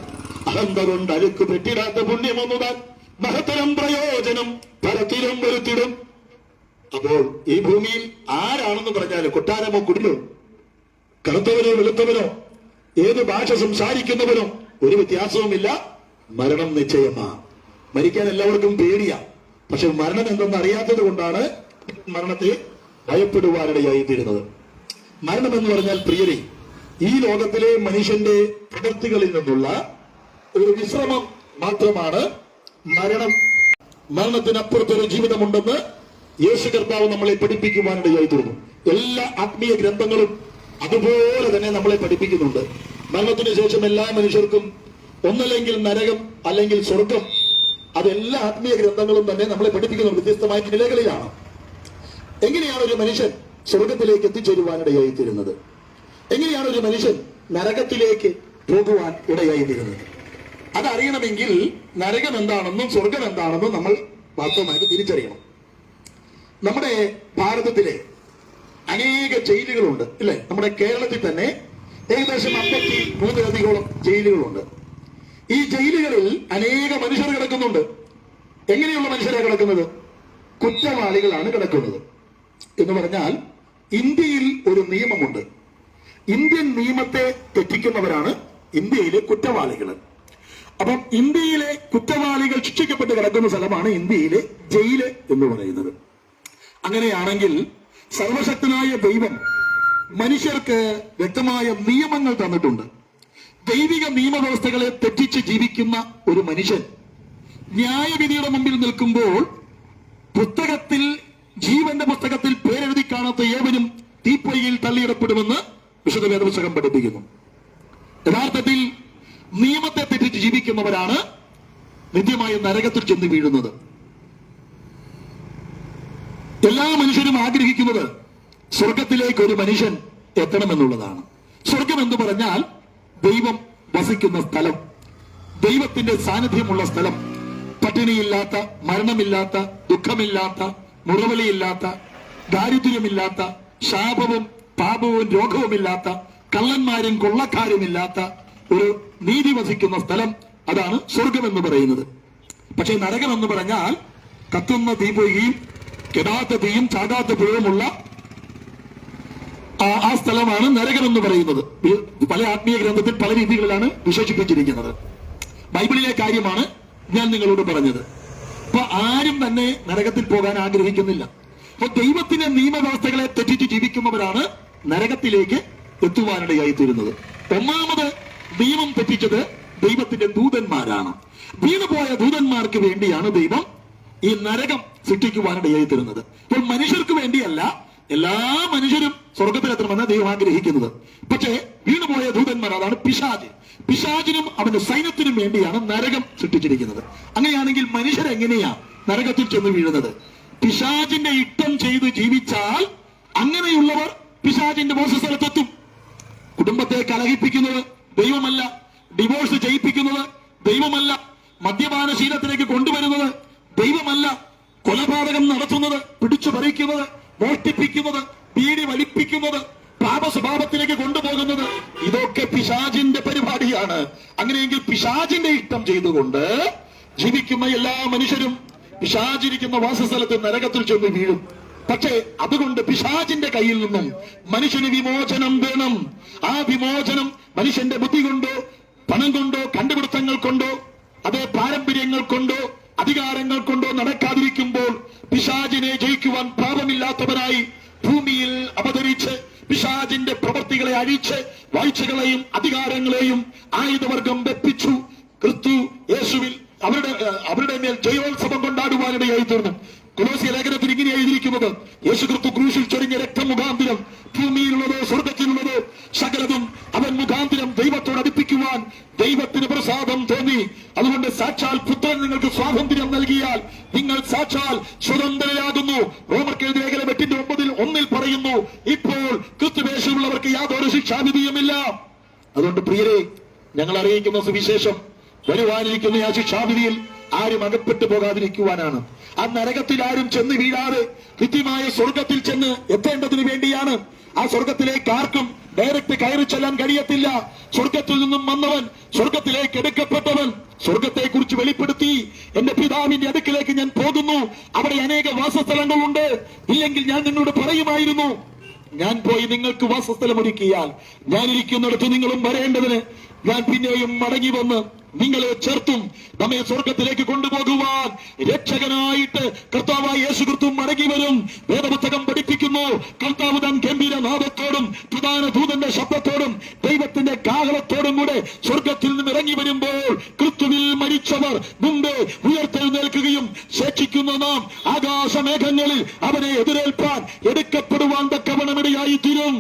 അഹന്ത കൊണ്ട് അഴുക്ക് പെട്ടിടാത്ത പുണ്യമൊന്നുതാൻ മഹത്തരം പ്രയോജനം പരത്തിലും വരുത്തിടും. അപ്പോൾ ഈ ഭൂമിയിൽ ആരാണെന്ന് പറഞ്ഞാൽ കൊട്ടാരമോ കുടിലോ? കറുത്തവനോ വെളുത്തവനോ? ഏത് ഭാഷ സംസാരിക്കുന്നവനോ? ഒരു വ്യത്യാസവുമില്ല. മരണം നിശ്ചയമാ. മരിക്കാൻ എല്ലാവർക്കും പേടിയാ. പക്ഷെ മരണം എന്തെന്ന് അറിയാത്തത് കൊണ്ടാണ് മരണത്തെ ഭയപ്പെടുവാനിടയായി തീരുന്നത്. മരണം എന്ന് പറഞ്ഞാൽ പ്രിയരെ ഈ ലോകത്തിലെ മനുഷ്യന്റെ പ്രവൃത്തികളിൽ നിന്നുള്ള ഒരു വിശ്രമം മാത്രമാണ് മരണം. മരണത്തിനപ്പുറത്തൊരു ജീവിതമുണ്ടെന്ന് യേശു കർത്താവ് നമ്മളെ പഠിപ്പിക്കുവാനിടയായി തീർന്നു എല്ലാ ആത്മീയ ഗ്രന്ഥങ്ങളും അതുപോലെ തന്നെ നമ്മളെ പഠിപ്പിക്കുന്നുണ്ട്. മരണത്തിന് ശേഷം എല്ലാ മനുഷ്യർക്കും ഒന്നല്ലെങ്കിൽ നരകം അല്ലെങ്കിൽ സ്വർഗം അതെല്ലാ ആത്മീയ ഗ്രന്ഥങ്ങളും തന്നെ നമ്മളെ പഠിപ്പിക്കുന്ന വ്യത്യസ്തമായ നിലകളിലാണ്. എങ്ങനെയാണ് ഒരു മനുഷ്യൻ സ്വർഗത്തിലേക്ക് എത്തിച്ചേരുവാനിടയായി തീരുന്നത്? എങ്ങനെയാണ് ഒരു മനുഷ്യൻ നരകത്തിലേക്ക് പോകുവാൻ ഇടയായി തീരുന്നത്? അതറിയണമെങ്കിൽ നരകം എന്താണെന്നും സ്വർഗം എന്താണെന്നും നമ്മൾ വാസ്തവമായിട്ട് തിരിച്ചറിയണം. നമ്മുടെ ഭാരതത്തിലെ അനേക ജയിലുകളുണ്ട് ഇല്ലേ? നമ്മുടെ കേരളത്തിൽ തന്നെ ഏകദേശം അമ്പത്തി മൂന്നിലധികോളം ജയിലുകളുണ്ട്. ഈ ജയിലുകളിൽ അനേക മനുഷ്യർ കിടക്കുന്നുണ്ട്. എങ്ങനെയുള്ള മനുഷ്യരാണ് കിടക്കുന്നത്? കുറ്റവാളികളാണ് കിടക്കുന്നത്. എന്ന് പറഞ്ഞാൽ ഇന്ത്യയിൽ ഒരു നിയമമുണ്ട്. ഇന്ത്യൻ നിയമത്തെ തെറ്റിക്കുന്നവരാണ് ഇന്ത്യയിലെ കുറ്റവാളികൾ. അപ്പം ഇന്ത്യയിലെ കുറ്റവാളികൾ ശിക്ഷിക്കപ്പെട്ട് കിടക്കുന്ന സ്ഥലമാണ് ഇന്ത്യയിലെ ജയിൽ എന്ന് പറയുന്നത്. അങ്ങനെയാണെങ്കിൽ സർവശക്തനായ ദൈവം മനുഷ്യർക്ക് വ്യക്തമായ നിയമങ്ങൾ തന്നിട്ടുണ്ട്. ദൈവിക നിയമവ്യവസ്ഥകളെ തെറ്റിച്ച് ജീവിക്കുന്ന ഒരു മനുഷ്യൻ ന്യായവിധിയുടെ മുമ്പിൽ നിൽക്കുമ്പോൾ പുസ്തകത്തിൽ ജീവന്റെ പുസ്തകത്തിൽ പേരെഴുതി കാണാത്ത ഏവനും തീപ്പൊയ്യിൽ തള്ളിയിടപ്പെടുമെന്ന് വിശുദ്ധ വേദപുസ്തകം പഠിപ്പിക്കുന്നു. യഥാർത്ഥത്തിൽ നിയമത്തെ തെറ്റിച്ച് ജീവിക്കുന്നവരാണ് നിത്യമായ നരകത്തിൽ ചെന്ന് വീഴുന്നത്. എല്ലാ മനുഷ്യരും ആഗ്രഹിക്കുന്നത് സ്വർഗത്തിലേക്ക് ഒരു മനുഷ്യൻ എത്തണമെന്നുള്ളതാണ്. സ്വർഗം എന്ന് പറഞ്ഞാൽ ദൈവം വസിക്കുന്ന സ്ഥലം ദൈവത്തിന്റെ സാന്നിധ്യമുള്ള സ്ഥലം. പട്ടിണിയില്ലാത്ത മരണമില്ലാത്ത ദുഃഖമില്ലാത്ത മുറവിളിയില്ലാത്ത ദാരിദ്ര്യമില്ലാത്ത ശാപവും പാപവും രോഗവുമില്ലാത്ത കള്ളന്മാരും കൊള്ളക്കാരുമില്ലാത്ത ഒരു നീതി വസിക്കുന്ന സ്ഥലം അതാണ് സ്വർഗം എന്ന് പറയുന്നത്. പക്ഷേ നരകം എന്ന് പറഞ്ഞാൽ കത്തുന്ന തീപൊയ്കയും കെടാത്ത തീയും ചാടാത്ത പുഴവുമുള്ള ആ- ആ സ്ഥലമാണ് നരകം എന്ന് പറയുന്നത് പല ആത്മീയ ഗ്രന്ഥത്തിൽ പല രീതികളിലാണ് വിശേഷിപ്പിച്ചിരിക്കുന്നത്. ബൈബിളിലെ കാര്യമാണ് ഞാൻ നിങ്ങളോട് പറഞ്ഞത്. അപ്പൊ ആരും തന്നെ നരകത്തിൽ പോകാൻ ആഗ്രഹിക്കുന്നില്ല. അപ്പൊ ദൈവത്തിന്റെ നിയമവ്യവസ്ഥകളെ തെറ്റിച്ച് ജീവിക്കുന്നവരാണ് നരകത്തിലേക്ക് എത്തുവാനിടയായി തീരുന്നത്. ഒന്നാമത് ദൈവം തെറ്റിച്ചത് ദൈവത്തിന്റെ ദൂതന്മാരാണ്. വീണുപോയ ദൂതന്മാർക്ക് വേണ്ടിയാണ് ദൈവം ഈ നരകം സൃഷ്ടിക്കുവാനിടയായി തീരുന്നത്. ഇപ്പോൾ മനുഷ്യർക്ക് വേണ്ടിയല്ല എല്ലാ മനുഷ്യരും സ്വർഗത്തിലെത്തണമെന്ന് ദൈവം ആഗ്രഹിക്കുന്നത്. പക്ഷേ വീണുപോയ ദൂതന്മാർ അതാണ് പിശാജ് പിശാജിനും അവന്റെ സൈന്യത്തിനും വേണ്ടിയാണ് നരകം സൃഷ്ടിച്ചിരിക്കുന്നത്. അങ്ങനെയാണെങ്കിൽ മനുഷ്യരെങ്ങനെയാ നരകത്തിൽ ചെന്ന് വീഴുന്നത്? പിശാജിന്റെ ഇഷ്ടം ചെയ്ത് ജീവിച്ചാൽ അങ്ങനെയുള്ളവർ പിശാജിന്റെ മോശസ്ഥലത്തെത്തും കുടുംബത്തെ കലഹിപ്പിക്കുന്നത് ദൈവമല്ല ഡിവോഴ്സ് ചെയ്യിപ്പിക്കുന്നത് ദൈവമല്ല മദ്യപാന ശീലത്തിലേക്ക് കൊണ്ടുവരുന്നത് ദൈവമല്ല കൊലപാതകം നടത്തുന്നത് പിടിച്ചു പറിക്കുന്നത് മോഷ്ടിപ്പിക്കുന്നത് പീടി വലിപ്പിക്കുന്നത് പാപ സ്വഭാവത്തിലേക്ക് കൊണ്ടുപോകുന്നത് ഇതൊക്കെ പിശാജിന്റെ പരിപാടിയാണ്. അങ്ങനെയെങ്കിൽ പിശാജിന്റെ ഇഷ്ടം ചെയ്തുകൊണ്ട് ജീവിക്കുന്ന എല്ലാ മനുഷ്യരും പിശാചിരിക്കുന്ന വാസസ്ഥലത്ത് നരകത്തിൽ ചെന്ന് വീഴും. പക്ഷേ അതുകൊണ്ട് പിശാചിന്റെ കയ്യിൽ നിന്നും മനുഷ്യന് വിമോചനം വേണം. ആ വിമോചനം മനുഷ്യന്റെ ബുദ്ധി കൊണ്ടോ പണം കൊണ്ടോ കണ്ടുപിടുത്തങ്ങൾ കൊണ്ടോ അതേ പാരമ്പര്യങ്ങൾ കൊണ്ടോ അധികാരങ്ങൾ കൊണ്ടോ നടക്കാതിരിക്കുമ്പോൾ പിശാചിനെ ജയിക്കുവാൻ പാപമില്ലാത്തവരായി ഭൂമിയിൽ അവതരിച്ച് പിശാചിന്റെ പ്രവൃത്തികളെ അഴിച്ച് വാഴ്ചകളെയും അധികാരങ്ങളെയും ആയുധവർഗം വെപ്പിച്ചു. ക്രിസ്തു യേശുവിൽ അവരുടെ അവരുടെ മേൽ ജയോത്സവം കൊണ്ടാടുവാനിടയായി തീർന്നു. കൊലോസിയ ലേഖനത്തിൽ ഇങ്ങനെ എഴുതിയിരിക്കുന്നത് യേശു ക്രിസ്തു ക്രൂശിൽ ചൊരിഞ്ഞ രക്തം മുഖാന്തിരം ഭൂമിയിലുള്ളതോ സ്വർഗത്തിലുള്ളതോ സകലതും അവൻ മുഖാന്തിരം ദൈവത്തോട് അടുപ്പിക്കുവാൻ ദൈവത്തിന് പ്രസാദം തോന്നി. അതുകൊണ്ട് സാക്ഷാൽ പുത്രൻ നിങ്ങൾക്ക് സ്വാതന്ത്ര്യം നൽകിയാൽ നിങ്ങൾ സാക്ഷാൽ സ്വതന്ത്രരാകുന്നു റോമർക്കെഴുതി ലേഖനം എട്ടിന്റെ ഒമ്പതിൽ ഒന്നിൽ പറയുന്നു ഇപ്പോൾ ക്രിസ്തുവേഷമുള്ളവർക്ക് യാതൊരു ശിക്ഷാവിധിയുമില്ല. അതുകൊണ്ട് പ്രിയരെ ഞങ്ങൾ അറിയിക്കുന്ന സുവിശേഷം വരുവാനിരിക്കുന്ന ആ ശിക്ഷാവിധിയിൽ ആരും അകപ്പെട്ടു പോകാതിരിക്കുവാനാണ്. ആ നരകത്തിൽ ആരും ചെന്ന് വീഴാതെ കൃത്യമായ സ്വർഗത്തിൽ ചെന്ന് എത്തേണ്ടതിന് വേണ്ടിയാണ്. ആ സ്വർഗത്തിലേക്ക് ആർക്കും ഡയറക്റ്റ് കയറി ചെല്ലാൻ കഴിയത്തില്ല. സ്വർഗത്തിൽ നിന്നും വന്നവൻ സ്വർഗത്തിലേക്ക് എടുക്കപ്പെട്ടവൻ സ്വർഗത്തെ കുറിച്ച് വെളിപ്പെടുത്തി. എന്റെ പിതാവിന്റെ അടുക്കിലേക്ക് ഞാൻ പോകുന്നു. അവിടെ അനേക വാസസ്ഥലങ്ങളുണ്ട്. ഇല്ലെങ്കിൽ ഞാൻ നിങ്ങളോട് പറയുമായിരുന്നു. ഞാൻ പോയി നിങ്ങൾക്ക് വാസസ്ഥലം ഒരുക്കിയാൽ ഞാൻ ഇരിക്കുന്നിടത്ത് നിങ്ങളും വരേണ്ടതിന്. ഞാൻ പിന്നെയും മടങ്ങി വന്ന് നിങ്ങളെ ചേർത്തും നമ്മെ സ്വർഗത്തിലേക്ക് കൊണ്ടുപോകുവാൻ രക്ഷകനായിട്ട് കർത്താവായ യേശു ക്രിസ്തു മടങ്ങി വരും. വേദപുസ്തകം പഠിപ്പിക്കുന്നു. കർത്താവ് താൻ ഗംഭീര നാദത്തോടും പ്രധാന ദൂതന്റെ ശബ്ദത്തോടും ദൈവത്തിന്റെ കാഹളത്തോടും കൂടെ സ്വർഗത്തിൽ നിന്ന് ഇറങ്ങി വരുമ്പോൾ ക്രിസ്തുവിൽ മരിച്ചവർ മുമ്പേ ഉയർത്തെഴുന്നേൽക്കുകയും ശേഷിക്കുന്ന നാം ആകാശമേഘങ്ങളിൽ അവനെ എതിരേൽപ്പാൻ എടുക്കപ്പെടുവാൻ തക്കവണമിടയായി തീരും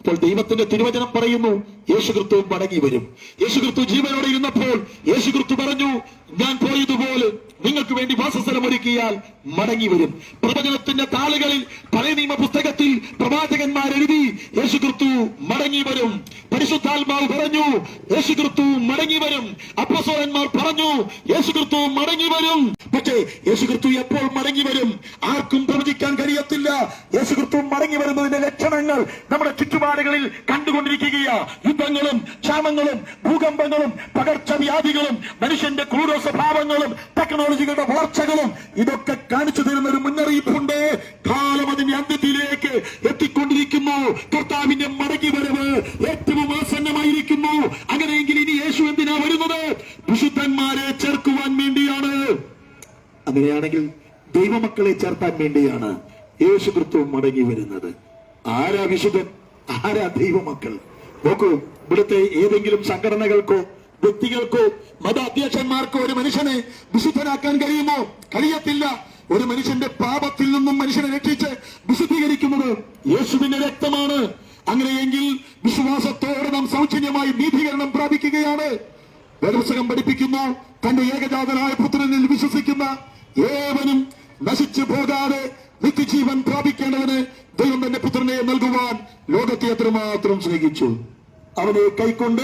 അപ്പോൾ ദൈവത്തിന്റെ തിരുവചനം പറയുന്നു യേശുക്രിസ്തു മടങ്ങി വരും. യേശുക്രിസ്തു ജീവനോടെ ഇരുന്നപ്പോൾ യേശുക്രിസ്തു പറഞ്ഞു ഞാൻ പോയതുപോലെ നിങ്ങൾക്ക് വേണ്ടി വാസസ്ഥലം ഒരുക്കിയാൽ മടങ്ങി വരും. പ്രവചനത്തിന്റെ താളുകളിൽ പഴയ നിയമ പുസ്തകത്തിൽ പ്രവാചകന്മാർ എഴുതി യേശുക്രിസ്തു മടങ്ങി വരും. പരിശുദ്ധാത്മാവ് പറഞ്ഞു യേശുക്രിസ്തു മടങ്ങി വരും. അപ്പസോരന്മാർ പറഞ്ഞു യേശുക്രിസ്തു മടങ്ങി വരും. പക്ഷേ യേശുക്രിസ്തു എപ്പോൾ മടങ്ങി വരും? ആർക്കും പ്രവചിക്കാൻ കഴിയത്തില്ല. യേശുക്രിസ്തു മടങ്ങി വരുന്നതിന്റെ ലക്ഷണങ്ങൾ നമ്മുടെ ചുറ്റുപാടുകളിൽ കണ്ടുകൊണ്ടിരിക്കുകയാ. യുദ്ധങ്ങളും ക്ഷാമങ്ങളും ഭൂകമ്പങ്ങളും പകർച്ചവ്യാധികളും മനുഷ്യന്റെ ക്രൂര സ്വഭാവങ്ങളും ടെക്നോളജികളുടെ വളർച്ചകളും ഇതൊക്കെ കാണിച്ചു തരുന്ന ഒരു മുന്നറിയിപ്പുണ്ട്. കാലം അതിന്റെ അന്ത്യത്തിലേക്ക് എത്തിക്കൊണ്ടിരിക്കുന്നു. കർത്താവിന്റെ മടങ്ങി വരവ് ഏറ്റവും ആസന്നമായിരിക്കുന്നു. അങ്ങനെയെങ്കിൽ ഇനി യേശു എന്തിനാ വരുന്നത്? വിശുദ്ധന്മാരെ ചേർക്കുവാൻ വേണ്ടിയാണ്. അങ്ങനെയാണെങ്കിൽ ദൈവമക്കളെ ചേർത്താൻ വേണ്ടിയാണ് യേശു കൃത്വം മടങ്ങി വരുന്നത്. ആരാ വിശുദ്ധൻ? ആരാ ദൈവമക്കൾ? നോക്കൂ ഇവിടുത്തെ ഏതെങ്കിലും സംഘടനകൾക്കോ വ്യക്തികൾക്കോ മത അധ്യക്ഷന്മാർക്കോ ഒരു മനുഷ്യനെ വിശുദ്ധനാക്കാൻ കഴിയുമോ? കഴിയത്തില്ല. ഒരു മനുഷ്യന്റെ പാപത്തിൽ നിന്നും മനുഷ്യനെ രക്ഷിച്ച് വിശുദ്ധീകരിക്കുന്നത് യേശുവിന്റെ രക്തമാണ്. അങ്ങനെയെങ്കിൽ വിശ്വാസത്തോടെ നാം സൗജന്യമായി നീതീകരണം പ്രാപിക്കുകയാണ്. വേദപുസ്തകം പഠിപ്പിക്കുന്നു തന്റെ ഏകജാതനായ പുത്രനിൽ വിശ്വസിക്കുന്ന ഏവനും നശിച്ചു പോകാതെ നിത്യജീവൻ പ്രാപിക്കേണ്ടതിന് ദൈവം തന്റെ പുത്രനെ നൽകുവാൻ ലോകത്തെ എത്രമാത്രം സ്നേഹിച്ചു. അവനെ കൈക്കൊണ്ട്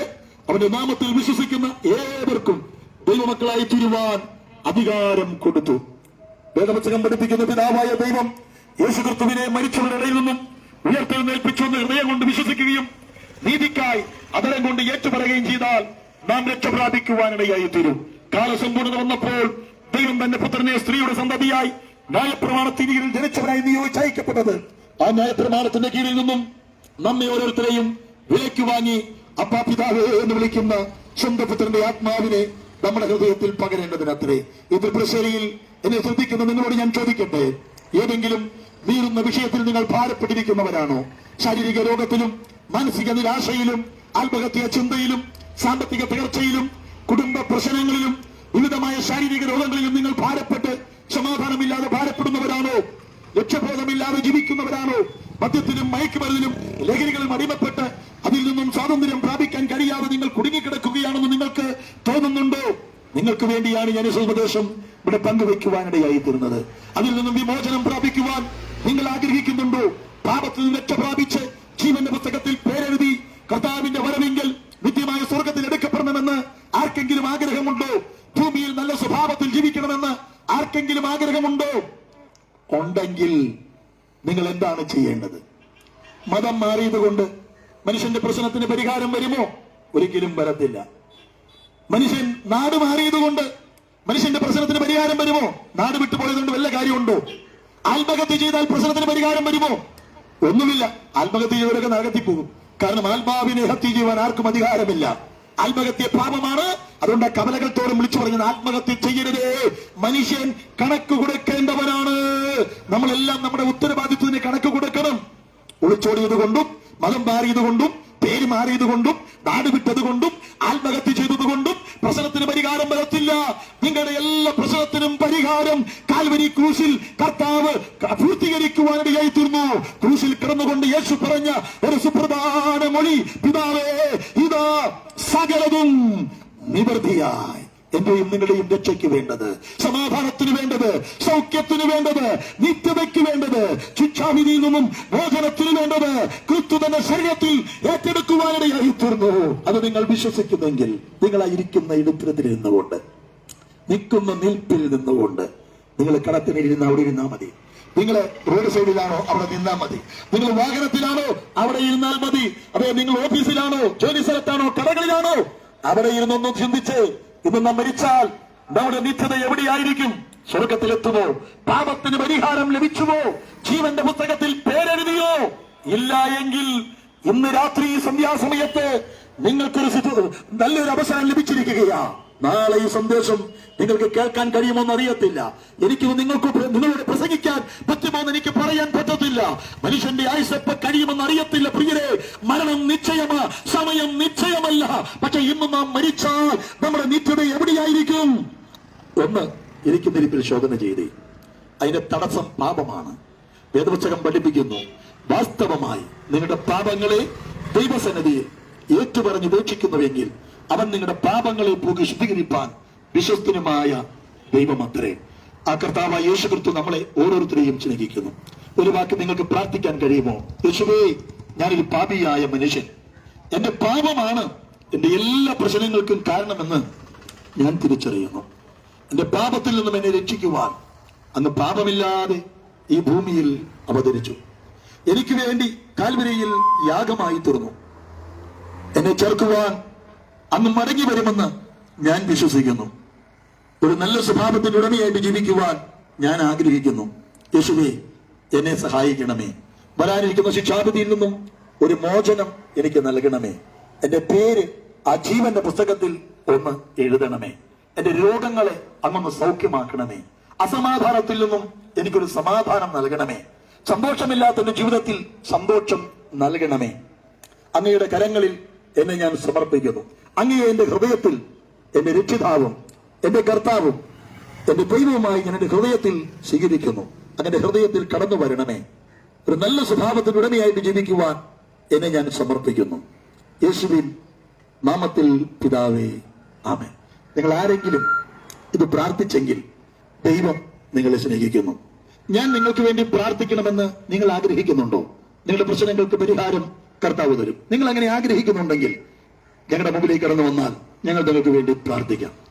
അവന്റെ നാമത്തിൽ വിശ്വസിക്കുന്ന ഏവർക്കും ദൈവമക്കളായി തീരുവാൻ അധികാരം കൊടുത്തു. വേദവചനം പഠിപ്പിക്കുന്ന പിതാവായ ദൈവം യേശുക്രിസ്തുവിനെ മരിച്ചവരുടെ ഇടയിൽ നിന്നും ഉയർത്തെഴുന്നേൽപ്പിച്ചുവെന്ന് ഹൃദയം കൊണ്ട് വിശ്വസിക്കുകയും നീതിക്കായി അതരം കൊണ്ട് ഏറ്റുപറയുകയും ചെയ്താൽ നാം രക്ഷ പ്രാപിക്കുവാനിടയായി തീരും. കാലസമ്പൂർണത വന്നപ്പോൾ ദൈവം തന്റെ പുത്രനെ സ്ത്രീയുടെ സന്തതിയായി ന്യായപ്രമാണത്തിന് കീഴിൽ ജനിച്ചവരായി നിയോഗിച്ചയക്കപ്പെട്ടത്. ആ ന്യായപ്രമാണത്തിന്റെ കീഴിൽ നിന്നും നമ്മെ ഓരോരുത്തരെയും വിലയ്ക്ക് വാങ്ങി അപ്പാ പിതാവേ എന്ന് വിളിക്കുന്ന സ്വന്തം പുത്രന്റെ ആത്മാവിനെ നമ്മുടെ ഹൃദയത്തിൽ പകരേണ്ടതിനത്രേ. ഈ ത്രിപുരശ്ശേരിയിൽ എന്നെ ശ്രദ്ധിക്കുന്ന നിങ്ങളോട് ഞാൻ ചോദിക്കട്ടെ? ഏതെങ്കിലും നീറുന്ന വിഷയത്തിൽ നിങ്ങൾ ഭാരപ്പെട്ടിരിക്കുന്നവരാണോ? ശാരീരിക രോഗത്തിലും മാനസിക നിരാശയിലും ആത്മഹത്യ ചിന്തയിലും സാമ്പത്തിക തകർച്ചയിലും കുടുംബ പ്രശ്നങ്ങളിലും വിവിധമായ ശാരീരിക രോഗങ്ങളിലും നിങ്ങൾ ഭാരപ്പെട്ട് സമാധാനമില്ലാതെ ഭാരപ്പെടുന്നവരാണോ? ലക്ഷ്യബോധമില്ലാതെ ജീവിക്കുന്നവരാണോ? മദ്യത്തിനും മയക്കുമരുന്നിനും ലഹരികളും അടിമപ്പെട്ട് അതിൽ നിന്നും സ്വാതന്ത്ര്യം പ്രാപിക്കാൻ കഴിയാതെ നിങ്ങൾ കുടുങ്ങിക്കിടക്കുകയാണെന്ന് നിങ്ങൾക്ക് തോന്നുന്നുണ്ടോ? നിങ്ങൾക്ക് വേണ്ടിയാണ് ഞാൻ ഈ ഉപദേശം ഇവിടെ പങ്കുവെക്കുവാനിടയായി തീർന്നത് അതിൽ നിന്നും വിമോചനം പ്രാപിക്കുവാൻ നിങ്ങൾ ആഗ്രഹിക്കുന്നുണ്ടോ? പാപത്തിൽ നിന്ന് രക്ഷ പ്രാപിച്ച് ജീവന്റെ പുസ്തകത്തിൽ പേരെഴുതി കർത്താവിന്റെ വരവെങ്കിൽ നിത്യമായ സ്വർഗത്തിൽ എടുക്കപ്പെടണമെന്ന് ആർക്കെങ്കിലും ആഗ്രഹമുണ്ടോ? ഭൂമിയിൽ നല്ല സ്വഭാവത്തിൽ ജീവിക്കണമെന്ന് ആർക്കെങ്കിലും ആഗ്രഹമുണ്ടോ? ഉണ്ടെങ്കിൽ നിങ്ങൾ എന്താണ് ചെയ്യേണ്ടത്? മതം മാറിയത് കൊണ്ട് മനുഷ്യന്റെ പ്രശ്നത്തിന് പരിഹാരം വരുമോ? ഒരിക്കലും വരത്തില്ല. മനുഷ്യൻ നാട് മാറിയതുകൊണ്ട് മനുഷ്യന്റെ പ്രശ്നത്തിന് പരിഹാരം വരുമോ? നാട് വിട്ടുപോയതുകൊണ്ട് വല്ല കാര്യമുണ്ടോ? ആത്മഹത്യ ചെയ്താൽ പ്രശ്നത്തിന് പരിഹാരം വരുമോ? ഒന്നുമില്ല. ആത്മഹത്യ ചെയ്തവരൊക്കെ നരകത്തിൽ പോകും. കാരണം ആത്മാവിനെ ഹത്യ ചെയ്യുവാൻ ആർക്കും അധികാരമില്ല. ആത്മഹത്യ പാപമാണ്. അതുകൊണ്ട് കവലകൾ തോറും വിളിച്ചു പറഞ്ഞത് ആത്മഹത്യ ചെയ്യരുതേ. മനുഷ്യൻ കണക്ക് കൊടുക്കേണ്ടവനാണ്. നമ്മളെല്ലാം നമ്മുടെ ഉത്തരവാദിത്വത്തിന് കണക്ക് കൊടുക്കണം. ഒളിച്ചോടിയത് കൊണ്ടും മതം മാറിയത് കൊണ്ടും പേര് മാറിയത് കൊണ്ടും നാട് വിട്ടത് കൊണ്ടും ആത്മഹത്യ ചെയ്തത് കൊണ്ടും പ്രശ്നത്തിന് പരിഹാരം വരത്തില്ല. നിങ്ങളുടെ എല്ലാ പ്രശ്നത്തിനും പരിഹാരം കാൽവരി ക്രൂശിൽ കർത്താവ് പൂർത്തീകരിക്കുവാനിടയായി തീർന്നു. ക്രൂശിൽ കിടന്നുകൊണ്ട് യേശു പറഞ്ഞ ഒരു സുപ്രധാന മൊഴി പിതാവേ ഇതാ സകലതും നിവൃത്തിയായി എന്റെയും നിങ്ങളുടെയും രക്ഷയ്ക്ക് വേണ്ടത് സമാധാനത്തിന് വേണ്ടത് സൗഖ്യത്തിന് വേണ്ടത് നിത്യതയ്ക്ക് വേണ്ടത് ശിക്ഷാവിധിയിൽ നിന്നും മോചനത്തിന് വേണ്ടത് ക്രിസ്തു തന്റെ ശരീരത്തിൽ ഏറ്റെടുക്കുവാനിടയായി തീർന്നു. അത് നിങ്ങൾ വിശ്വസിക്കുന്നെങ്കിൽ നിങ്ങളായിരിക്കുന്ന ഇടത്തിൽ നിന്നുകൊണ്ട് നിൽക്കുന്ന നിൽപ്പിൽ നിന്നുകൊണ്ട് നിങ്ങൾ കടത്തിനിരുന്ന് അവിടെ ഇരുന്നാൽ മതി. നിങ്ങൾ റോഡ് സൈഡിലാണോ അവിടെ നിന്നാൽ മതി. നിങ്ങൾ വാഹനത്തിലാണോ അവിടെ ഇരുന്നാൽ മതി. അതെ നിങ്ങൾ ഓഫീസിലാണോ ജോലി സ്ഥലത്താണോ കടകളിലാണോ അവിടെ ഇരുന്നൊന്നും ചിന്തിച്ച് ഇന്ന് നാം മരിച്ചാൽ നമ്മുടെ നിത്യത എവിടെയായിരിക്കും? സ്വർഗത്തിലെത്തുമോ? പാപത്തിന് പരിഹാരം ലഭിച്ചുവോ ജീവന്റെ പുസ്തകത്തിൽ പേരെഴുതിയോ? ഇല്ല എങ്കിൽ ഇന്ന് രാത്രി സന്ധ്യാസമയത്ത് നിങ്ങൾക്കൊരു നല്ലൊരു അവസരം ലഭിച്ചിരിക്കുകയാ. നാളെ ഈ സന്ദേശം നിങ്ങൾക്ക് കേൾക്കാൻ കഴിയുമെന്ന് അറിയത്തില്ല. എനിക്ക് നിങ്ങൾക്ക് നിങ്ങളോട് പ്രസംഗിക്കാൻ പറ്റുമോന്ന് എനിക്ക് പറയാൻ പറ്റത്തില്ല. മനുഷ്യന്റെ ആയുസപ്പ് കഴിയുമെന്ന് അറിയത്തില്ല പ്രിയരെ. മരണം നിശ്ചയമാ സമയം നിശ്ചയമല്ല. പക്ഷെ ഇന്ന് നാം മരിച്ചാൽ നമ്മുടെ നിത്യത എവിടെയായിരിക്കും? ഒന്ന് എനിക്ക് ഇരിക്കുന്നിരിപ്പിൽ ശോധന ചെയ്തേ. അതിന്റെ തടസ്സം പാപമാണ്. വേദപുസ്തകം പഠിപ്പിക്കുന്നു വാസ്തവമായി നിങ്ങളുടെ പാപങ്ങളെ ദൈവസന്നിധിയിൽ ഏറ്റുപറഞ്ഞ് ഉപേക്ഷിക്കുന്നുവെങ്കിൽ അവൻ നിങ്ങളുടെ പാപങ്ങളെ പോകി ശുദ്ധീകരിപ്പാൻ വിശ്വസ്തനുമായ ദൈവമത്രേ. ആ കർത്താവ് യേശു ക്രിസ്തു നമ്മളെ ഓരോരുത്തരെയും സ്നേഹിക്കുന്നു. ഒരു വാക്ക് നിങ്ങൾക്ക് പ്രാർത്ഥിക്കാൻ കഴിയുമോ? യേശുവേ ഞാനൊരു പാപിയായ മനുഷ്യൻ. എന്റെ പാപമാണ് എന്റെ എല്ലാ പ്രശ്നങ്ങൾക്കും കാരണമെന്ന് ഞാൻ തിരിച്ചറിയുന്നു. എന്റെ പാപത്തിൽ നിന്നും എന്നെ രക്ഷിക്കുവാൻ അന്ന് പാപമില്ലാതെ ഈ ഭൂമിയിൽ അവതരിച്ചു. എനിക്ക് വേണ്ടി കാൽവരിയിൽ യാഗമായി തീർന്നു. എന്നെ ചേർക്കുവാൻ അങ്ങ് മടങ്ങി വരുമെന്ന് ഞാൻ വിശ്വസിക്കുന്നു. ഒരു നല്ല സ്വഭാവത്തിന്റെ ഉടമയായിട്ട് ജീവിക്കുവാൻ ഞാൻ ആഗ്രഹിക്കുന്നു. യേശുവേ എന്നെ സഹായിക്കണമേ. വരാനിരിക്കുന്ന ശിക്ഷാവിധിയിൽ നിന്നും ഒരു മോചനം എനിക്ക് നൽകണമേ. എന്റെ പേര് ആ ജീവന്റെ പുസ്തകത്തിൽ ഒന്ന് എഴുതണമേ. എന്റെ രോഗങ്ങളെ അങ്ങൊന്ന് സൗഖ്യമാക്കണമേ. അസമാധാനത്തിൽ നിന്നും എനിക്കൊരു സമാധാനം നൽകണമേ. സന്തോഷമില്ലാത്ത ജീവിതത്തിൽ സന്തോഷം നൽകണമേ. അങ്ങയുടെ കരങ്ങളിൽ എന്നെ ഞാൻ സമർപ്പിക്കുന്നു. അങ്ങേ എന്റെ ഹൃദയത്തിൽ എന്റെ രക്ഷിതാവും എന്റെ കർത്താവും എന്റെ ദൈവവുമായി ഞാൻ എന്റെ ഹൃദയത്തിൽ സ്വീകരിക്കുന്നു. അങ്ങനെ ഹൃദയത്തിൽ കടന്നു വരണമേ. ഒരു നല്ല സ്വഭാവത്തിന് ഉടമയായിട്ട് ജീവിക്കുവാൻ എന്നെ ഞാൻ സമർപ്പിക്കുന്നു. യേശുവിൻ നാമത്തിൽ പിതാവേ ആമേ നിങ്ങൾ ആരെങ്കിലും ഇത് പ്രാർത്ഥിച്ചെങ്കിൽ ദൈവം നിങ്ങളെ സ്നേഹിക്കുന്നു. ഞാൻ നിങ്ങൾക്ക് വേണ്ടി പ്രാർത്ഥിക്കണമെന്ന് നിങ്ങൾ ആഗ്രഹിക്കുന്നുണ്ടോ? നിങ്ങളുടെ പ്രശ്നങ്ങൾക്ക് പരിഹാരം കർത്താവ് തരും. നിങ്ങൾ അങ്ങനെ ആഗ്രഹിക്കുന്നുണ്ടെങ്കിൽ ഞങ്ങളുടെ മുമ്പിലേക്ക് കടന്നു വന്നാൽ ഞങ്ങൾ നിങ്ങൾക്ക് വേണ്ടി പ്രാർത്ഥിക്കാം.